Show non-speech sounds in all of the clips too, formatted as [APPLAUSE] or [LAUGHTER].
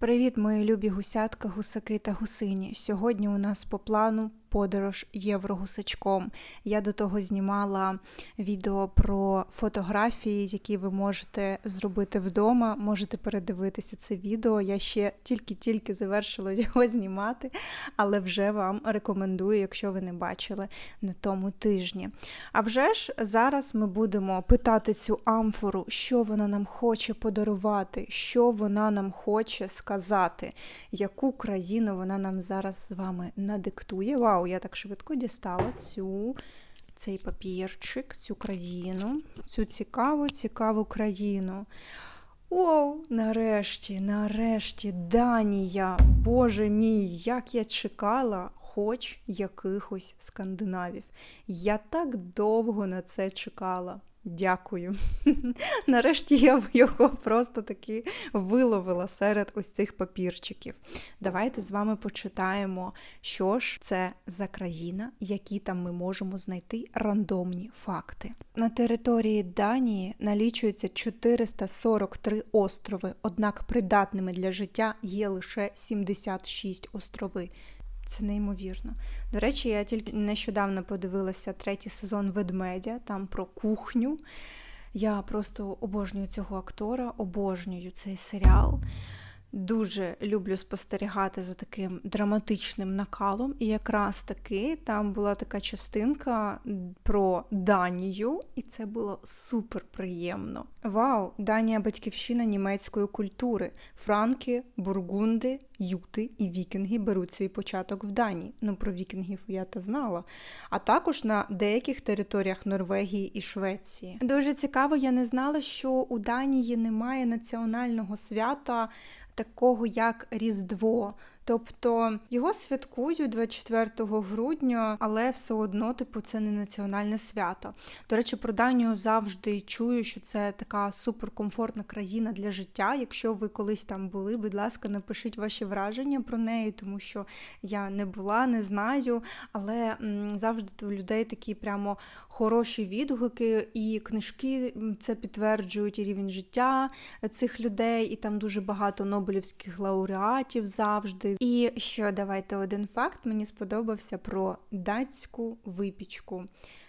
Привіт, мої любі гусятка, гусаки та гусині. Сьогодні у нас по плану подорож єврогусачком. Я до того знімала відео про фотографії, які ви можете зробити вдома. Можете передивитися це відео. Я ще тільки-тільки завершила його [LAUGHS] знімати, але вже вам рекомендую, якщо ви не бачили на тому тижні. А вже ж зараз ми будемо питати цю амфору, що вона нам хоче подарувати, що вона нам хоче сказати, яку країну вона нам зараз з вами надиктує. Вау, я так швидко дістала цю. Цей папірчик, цю країну, цю цікаву, цікаву країну. Оу, нарешті, нарешті, Данія, Боже мій, як я чекала хоч якихось скандинавів. Я так довго на це чекала. Дякую. [LAUGHS] Нарешті я його просто таки виловила серед ось цих папірчиків. Давайте з вами почитаємо, що ж це за країна, які там ми можемо знайти рандомні факти. На території Данії налічується 443 острови, однак придатними для життя є лише 76 острови. Це неймовірно. До речі, я тільки нещодавно подивилася третій сезон ведмедя, там про кухню. Я просто обожнюю цього актора, обожнюю цей серіал. Дуже люблю спостерігати за таким драматичним накалом. І якраз таки там була така частинка про Данію, і це було супер приємно. Вау! Данія батьківщина німецької культури. Франки, бургунди, юти і вікінги беруть свій початок в Данії. Ну про вікінгів я та знала. А також на деяких територіях Норвегії і Швеції. Дуже цікаво, я не знала, що у Данії немає національного свята такого як Різдво. Тобто його святкують 24 грудня, але все одно, типу, це не національне свято. До речі, про Данію завжди чую, що це така суперкомфортна країна для життя. Якщо ви колись там були, будь ласка, напишіть ваші враження про неї, тому що я не була, не знаю. Але завжди у людей такі прямо хороші відгуки, і книжки це підтверджують і рівень життя цих людей, і там дуже багато нобелівських лауреатів завжди. І ще давайте один факт мені сподобався про датську випічку.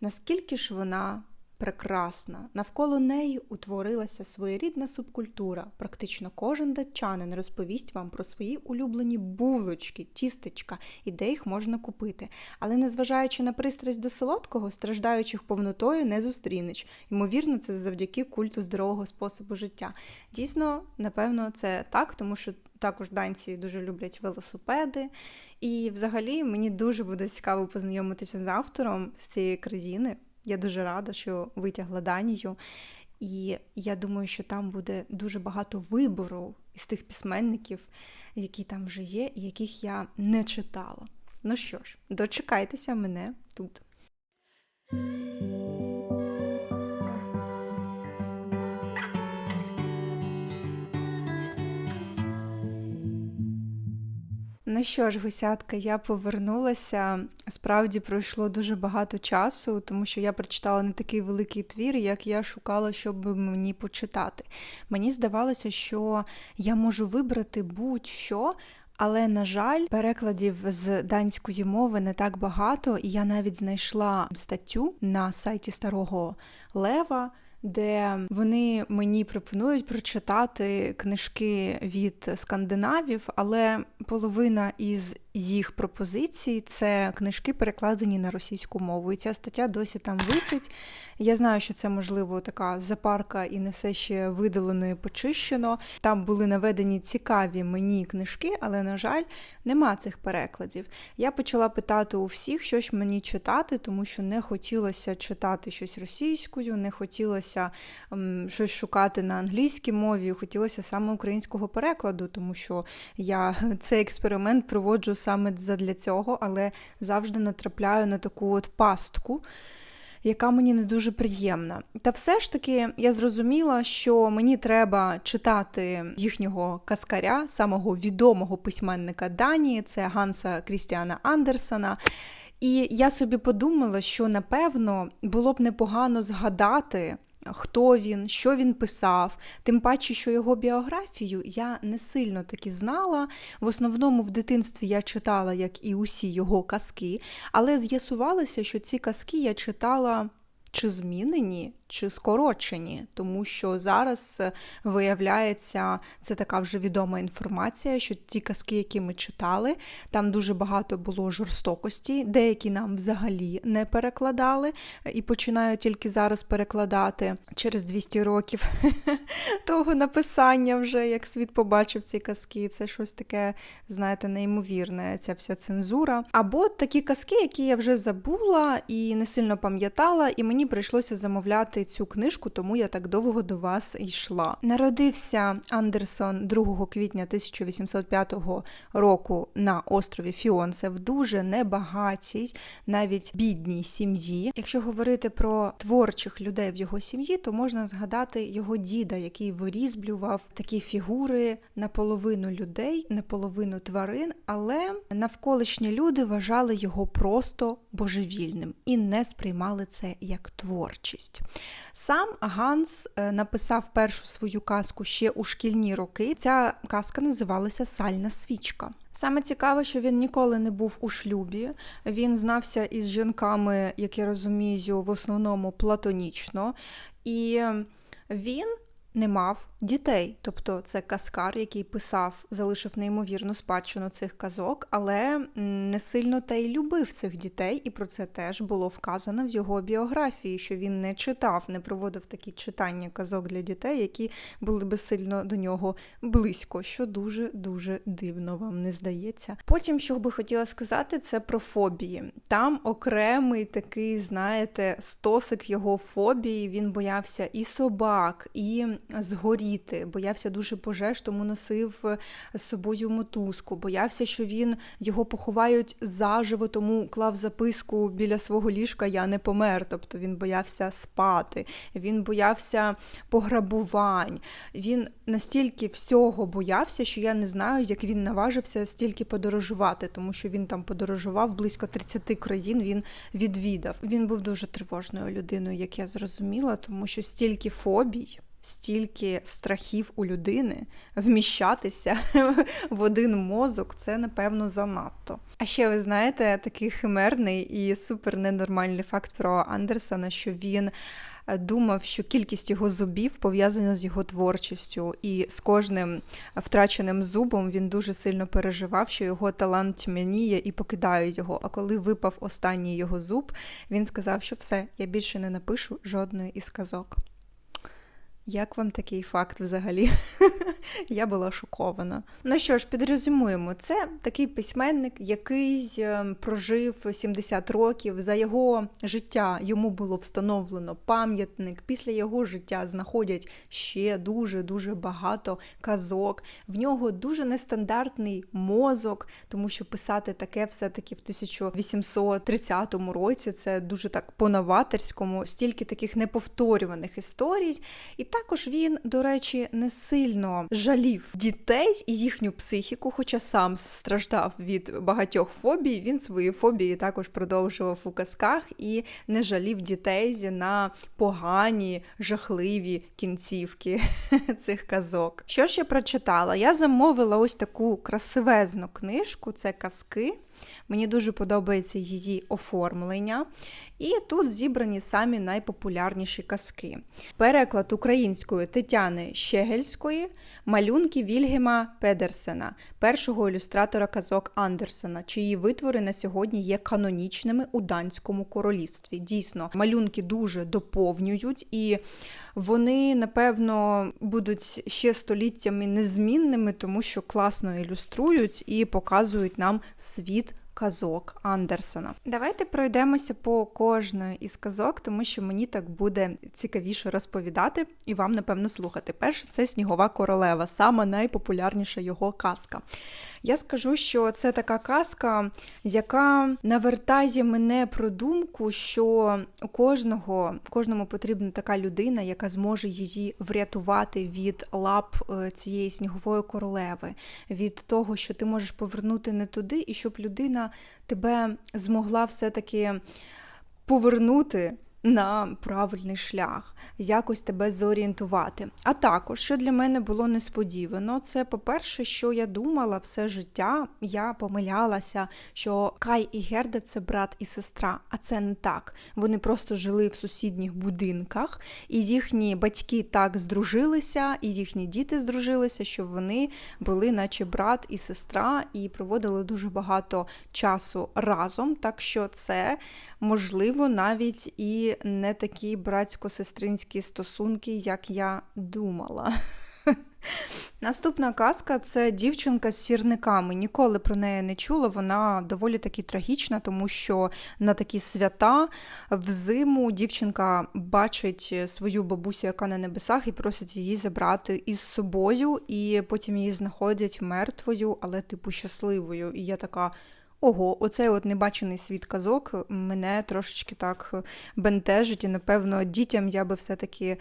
Наскільки ж вона прекрасна, навколо неї утворилася своєрідна субкультура. Практично кожен датчанин розповість вам про свої улюблені булочки, тістечка і де їх можна купити. Але незважаючи на пристрасть до солодкого, страждаючих повнотою не зустрінеш. Ймовірно, це завдяки культу здорового способу життя. Дійсно, напевно, це так, тому що. Також данці дуже люблять велосипеди. І взагалі мені дуже буде цікаво познайомитися з автором з цієї країни. Я дуже рада, що витягла Данію. І я думаю, що там буде дуже багато вибору із тих письменників, які там вже є, і яких я не читала. Ну що ж, дочекайтеся мене тут. Ну що ж, гусятка, я повернулася. Справді пройшло дуже багато часу, тому що я прочитала не такий великий твір, як я шукала, щоб мені почитати. Мені здавалося, що я можу вибрати будь-що. Але, на жаль, перекладів з данської мови не так багато, і я навіть знайшла статтю на сайті Старого Лева, де вони мені пропонують прочитати книжки від скандинавів, але половина із їх пропозицій це книжки, перекладені на російську мову. І ця стаття досі там висить. Я знаю, що це, можливо, така запарка і не все ще видалено і почищено. Там були наведені цікаві мені книжки, але, на жаль, нема цих перекладів. Я почала питати у всіх, що ж мені читати, тому що не хотілося читати щось російською, не хотілося м, щось шукати на англійській мові, хотілося саме українського перекладу, тому що я [LAUGHS] цей експеримент проводжу саме для цього, але завжди натрапляю на таку от пастку. Яка мені не дуже приємна. Та все ж таки я зрозуміла, що мені треба читати їхнього каскаря, самого відомого письменника Данії, це Ганса Крістіана Андерсона. І я собі подумала, що напевно було б непогано згадати хто він, що він писав. Тим паче, що його біографію я не сильно таки знала. В основному в дитинстві я читала, як і усі його казки, але з'ясувалося, що ці казки я читала чи змінені, чи скорочені, тому що зараз е, виявляється, це така вже відома інформація, що ті казки, які ми читали, там дуже багато було жорстокості, деякі нам взагалі не перекладали і починають тільки зараз перекладати через 200 років [LAUGHS] того написання, вже як світ побачив ці казки. Це щось таке, знаєте, неймовірне, ця вся цензура. Або такі казки, які я вже забула і не сильно пам'ятала, і мені прийшлося замовляти цю книжку, тому я так довго до вас йшла. Народився Андерсон 2 квітня 1805 року на острові Фіонсе в дуже небагатій, навіть бідній сім'ї. Якщо говорити про творчих людей в його сім'ї, то можна згадати його діда, який вирізблював такі фігури наполовину людей, наполовину тварин, але навколишні люди вважали його просто божевільним і не сприймали це як творчість. Сам Ганс е, написав першу свою казку ще у шкільні роки. Ця казка називалася Сальна свічка. Саме цікаво, що він ніколи не був у шлюбі. Він знався із жінками, як я розумію, в основному платонічно, і він не мав дітей. Тобто це каскар, який писав, залишив неймовірну спадщину цих казок, але не сильно та й любив цих дітей, і про це теж було вказано в його біографії, що він не читав, не проводив такі читання казок для дітей, які були би сильно до нього близько, що дуже дуже дивно вам не здається. Потім, що би хотіла сказати, це про фобії. Там окремий такий, знаєте, стосик його фобії. Він боявся і собак, і згоріти, боявся дуже пожеж, тому носив е, з собою мотузку, боявся, що він його поховають заживо, тому клав записку біля свого ліжка Я не помер. Тобто він боявся спати, він боявся пограбувань. Він настільки всього боявся, що я не знаю, як він наважився стільки подорожувати, тому що він там подорожував близько 30 країн. Він відвідав. Він був дуже тривожною людиною, як я зрозуміла, тому що стільки фобій стільки страхів у людини вміщатися [LAUGHS] в один мозок, це напевно занадто. А ще ви знаєте такий химерний і супер ненормальний факт про Андерсона, що він. Е, думав, що кількість його зубів пов'язана з його творчістю, і з кожним втраченим зубом він дуже сильно переживав, що його талант тьмяніє і покидає його. А коли випав останній його зуб, він сказав, що все, я більше не напишу жодної із казок. Як вам такий факт взагалі? [LAUGHS] [LAUGHS] Я була шокована. Ну що ж, підрозумуємо, це такий письменник, який ем, прожив 70 років. За його життя йому було встановлено пам'ятник. Після його життя знаходять ще дуже-дуже багато казок. В нього дуже нестандартний мозок, тому що писати таке все-таки в 1830 році це дуже так по-новаторському, стільки таких неповторюваних історій. І також він, до речі, не сильно жалів дітей і їхню психіку, хоча сам страждав від багатьох фобій. Він свої фобії також продовжував у казках і не жалів дітей на погані, жахливі кінцівки [LAUGHS] цих казок. Що ж я прочитала? Я замовила ось таку красивезну книжку, це казки. Мені дуже подобається її оформлення. І тут зібрані самі найпопулярніші казки. Переклад української Тетяни Щегельської, малюнки Вільгема Педерсена, першого ілюстратора казок Андерсена, чиї витвори на сьогодні є канонічними у Данському королівстві. Дійсно, малюнки дуже доповнюють, і вони, напевно, будуть ще століттями незмінними, тому що класно ілюструють і показують нам світ казок Андерсона. Давайте пройдемося по кожної із казок, тому що мені так буде цікавіше розповідати і вам, напевно, слухати. Перше, це Снігова королева, сама найпопулярніша його казка. Я скажу, що це така казка, яка навертає мене про думку, що у кожного в кожному потрібна така людина, яка зможе її врятувати від лап е, цієї снігової королеви, від того, що ти можеш повернути не туди, і щоб людина тебе змогла все-таки повернути на правильний шлях, якось тебе зорієнтувати. А також, що для мене було несподівано, це по-перше, що я думала все життя, я помилялася, що Кай і Герда це брат і сестра, а це не так. Вони просто жили в сусідніх будинках, і їхні батьки так здружилися, і їхні діти здружилися, що вони були, наче брат і сестра, і проводили дуже багато часу разом. Так що це можливо навіть і не такі братсько-сестринські стосунки, як я думала. [LAUGHS] Наступна казка це дівчинка з сірниками. Ніколи про неї не чула. Вона доволі таки трагічна, тому що на такі свята взиму дівчинка бачить свою бабусю, яка на небесах, і просить її забрати із собою, і потім її знаходять мертвою, але типу щасливою. І я така. Ого, оцей от небачений світ казок мене трошечки так бентежить, і, напевно, дітям я би все-таки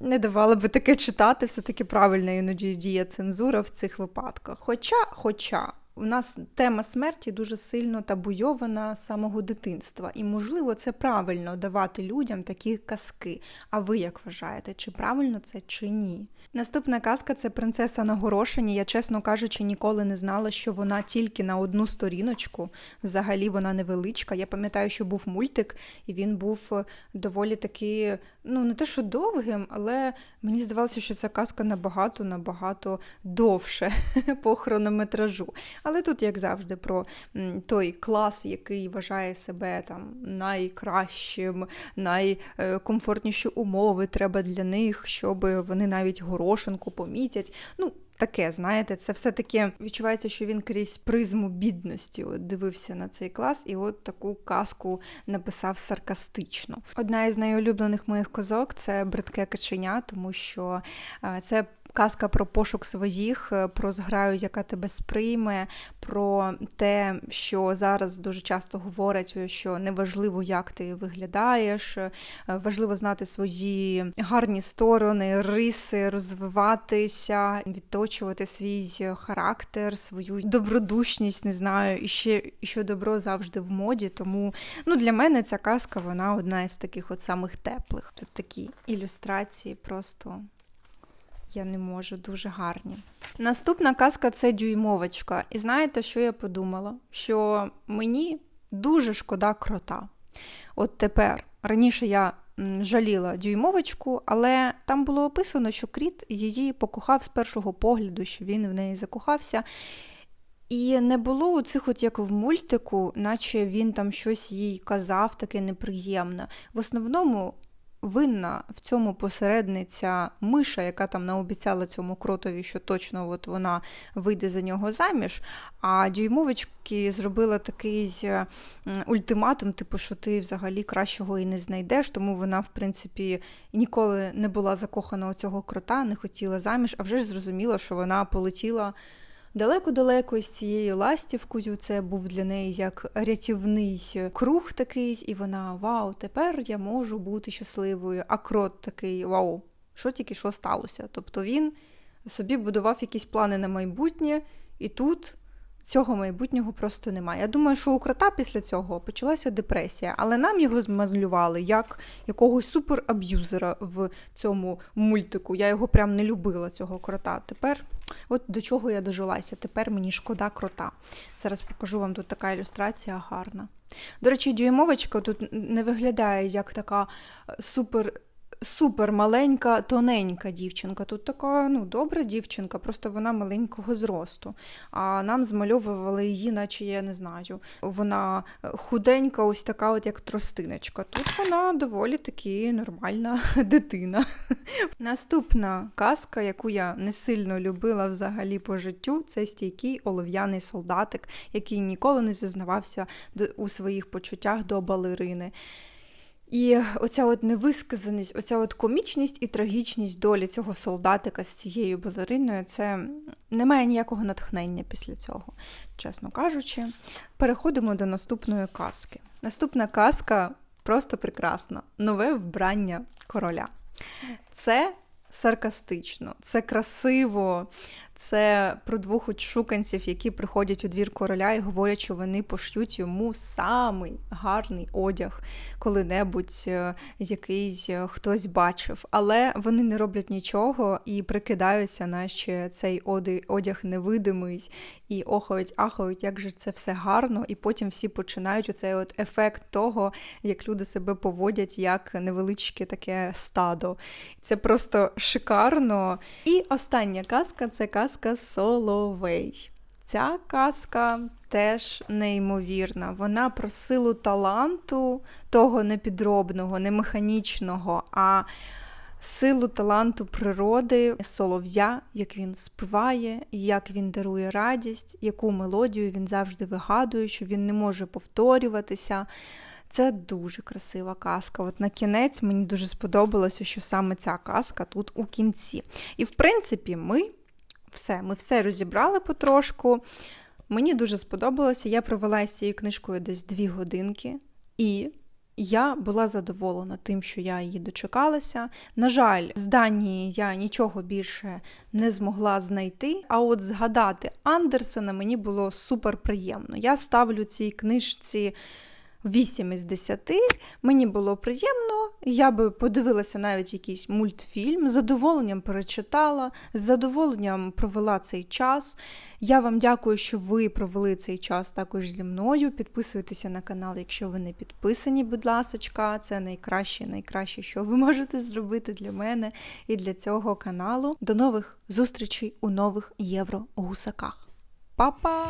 не давала би таке читати, все-таки правильно іноді діє цензура в цих випадках. Хоча, хоча. У нас тема смерті дуже сильно табуйована з самого дитинства, і, можливо, це правильно давати людям такі казки. А ви як вважаєте, чи правильно це, чи ні? Наступна казка це принцеса на горошині. Я, чесно кажучи, ніколи не знала, що вона тільки на одну сторіночку. Взагалі вона невеличка. Я пам'ятаю, що був мультик, і він був е, доволі таки, ну не те, що довгим, але мені здавалося, що ця казка набагато набагато довше [LAUGHS] по хронометражу. Але тут, як завжди, про той клас, який вважає себе там найкращим, найкомфортніші умови треба для них, щоб вони навіть горошинку помітять. Ну, Таке, знаєте, це все-таки відчувається, що він крізь призму бідності дивився на цей клас, і от таку казку написав саркастично. Одна із найулюблених моїх козок це бридке каченя, тому що це казка про пошук своїх, е, про зграю, яка тебе сприйме, про те, що зараз дуже часто говорять, що неважливо, як ти виглядаєш, е, важливо знати свої гарні сторони, риси, розвиватися, відточувати свій характер, свою добродушність, не знаю, і ще що добро завжди в моді. Тому ну, для мене ця казка вона одна із таких от самих теплих. Тут такі ілюстрації просто я не можу, дуже гарні. Наступна казка це дюймовочка. І знаєте, що я подумала? Що мені дуже шкода крота. От тепер, раніше я жаліла дюймовочку, але там було описано, що кріт її покохав з першого погляду, що він в неї закохався. І не було цих, от як в мультику, наче він там щось їй казав, таке неприємне. В основному винна в цьому посередниця Миша, яка там наобіцяла цьому кротові, що точно от вона вийде за нього заміж. А дюймовички зробила такий е, ультиматум, типу, що ти взагалі кращого і не знайдеш, тому вона, в принципі, ніколи не була закохана у цього крота, не хотіла заміж, а вже ж зрозуміла, що вона полетіла. Далеко-далеко з цією ластівкою це був для неї як рятівний круг такий, і вона вау, тепер я можу бути щасливою. А крот такий вау, що тільки що сталося? Тобто він собі будував якісь плани на майбутнє, і тут цього майбутнього просто немає. Я думаю, що у крота після цього почалася депресія, але нам його змазлювали як якогось супераб'юзера в цьому мультику. Я його прям не любила, цього крота. Тепер, от до чого я дожилася, тепер мені шкода крота. Зараз покажу вам тут така ілюстрація гарна. До речі, дюймовочка тут не виглядає як така супер супер маленька, тоненька дівчинка. Тут така ну, добра дівчинка, просто вона маленького зросту. А нам змальовували її, наче я не знаю. Вона худенька, ось така, от як тростиночка. Тут вона доволі таки нормальна [LAUGHS] дитина. [LAUGHS] Наступна казка, яку я не сильно любила взагалі по життю, це стійкий олов'яний солдатик, який ніколи не зізнавався у своїх почуттях до балерини. І оця от невисказаність, оця от комічність і трагічність долі цього солдатика з цією балериною, це не має ніякого натхнення після цього, чесно кажучи. Переходимо до наступної казки. Наступна казка просто прекрасна: нове вбрання короля. Це саркастично, це красиво, Це про двох шуканців, які приходять у двір короля і говорять, що вони пошють йому самий гарний одяг, коли-небудь е, якийсь е, хтось бачив. Але вони не роблять нічого і прикидаються, наче цей одяг невидимий, і охають, ахають, як же це все гарно. І потім всі починають оцей от ефект того, як люди себе поводять як невеличке таке стадо. Це просто шикарно. І остання казка це казка Соловей. Ця казка теж неймовірна. Вона про силу таланту, того не підробного, не механічного, а силу таланту природи, солов'я, як він співає, як він дарує радість, яку мелодію він завжди вигадує, що він не може повторюватися. Це дуже красива казка. От на кінець мені дуже сподобалося, що саме ця казка тут у кінці. І в принципі, ми все, ми все розібрали потрошку. Мені дуже сподобалося. Я провела з цією книжкою десь дві годинки, і я була задоволена тим, що я її дочекалася. На жаль, з Данії я нічого більше не змогла знайти. А от згадати Андерсена мені було супер приємно. Я ставлю цій книжці 8 із 10. Мені було приємно. Я би подивилася навіть якийсь мультфільм, з задоволенням перечитала, з задоволенням провела цей час. Я вам дякую, що ви провели цей час також зі мною. Підписуйтеся на канал, якщо ви не підписані, будь ласочка. Це найкраще, найкраще, що ви можете зробити для мене і для цього каналу. До нових зустрічей у нових єврогусаках. Па-па!